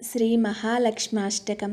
శ్రీ మహాలక్ష్మాష్టకం.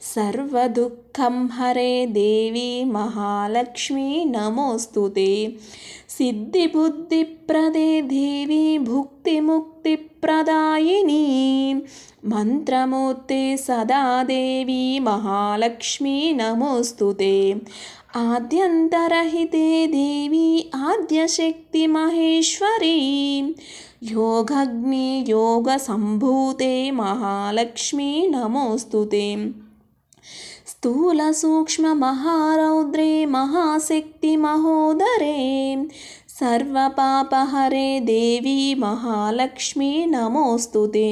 सर्वदुःखं हरे देवी महालक्ष्मी नमोऽस्तु ते। सिद्धिबुद्धिप्रदे देवी भुक्तिमुक्तिप्रदायिनी। मन्त्रमूर्ते सदा देवी महालक्ष्मी नमोऽस्तु ते। आद्यन्तरहिते देवी आद्यशक्तिमहेश्वरी योगग्नि योगसम्भूते महालक्ष्मी नमोऽस्तु ते। स्थूलसूक्ष्ममहारौद्रे महाशक्तिमहोदरे सर्वपापहरे देवी महालक्ष्मी नमोऽस्तु ते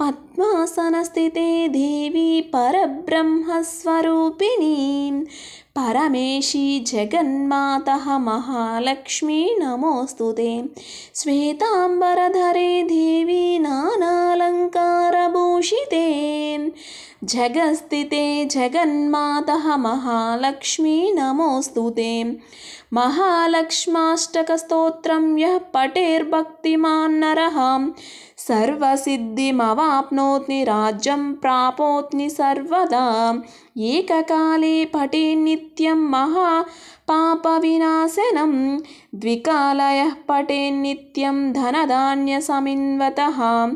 पद्मासनस्थिते देवी परब्रह्मस्वरूपिणी परमेशी जगन्मातः महालक्ष्मी नमोऽस्तु ते श्वेताम्बरधरे देवी జగస్థితే జగన్మాత మహాలక్ష్మీ నమోస్తు తే. మహాలక్ష్మాష్టకస్తోత్రం యః పటేర్భక్తిమాన్నర సర్వసిద్ధిమవాప్నోత్ని రాజ్యం ప్రాపోత్ని సర్వదా. ఏకకాలే పటే నిత్యం మహా नित्यं महापापविनाशनं द्विकालयः पठे नित्यं धनधान्यसमिन्वतः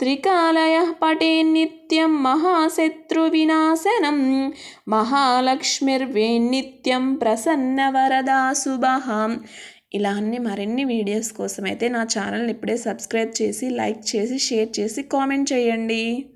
त्रिकालयः पठे नित्यं महाशत्रुविनाशनं మహాలక్ష్మిర్వేణిత్యం ప్రసన్నవరదా శుభః ఇలా అన్ని మరిన్ని వీడియోస్ కోసం అయితే నా ఛానల్ని ఇప్పుడే సబ్స్క్రైబ్ చేసి లైక్ చేసి షేర్ చేసి కామెంట్ చేయండి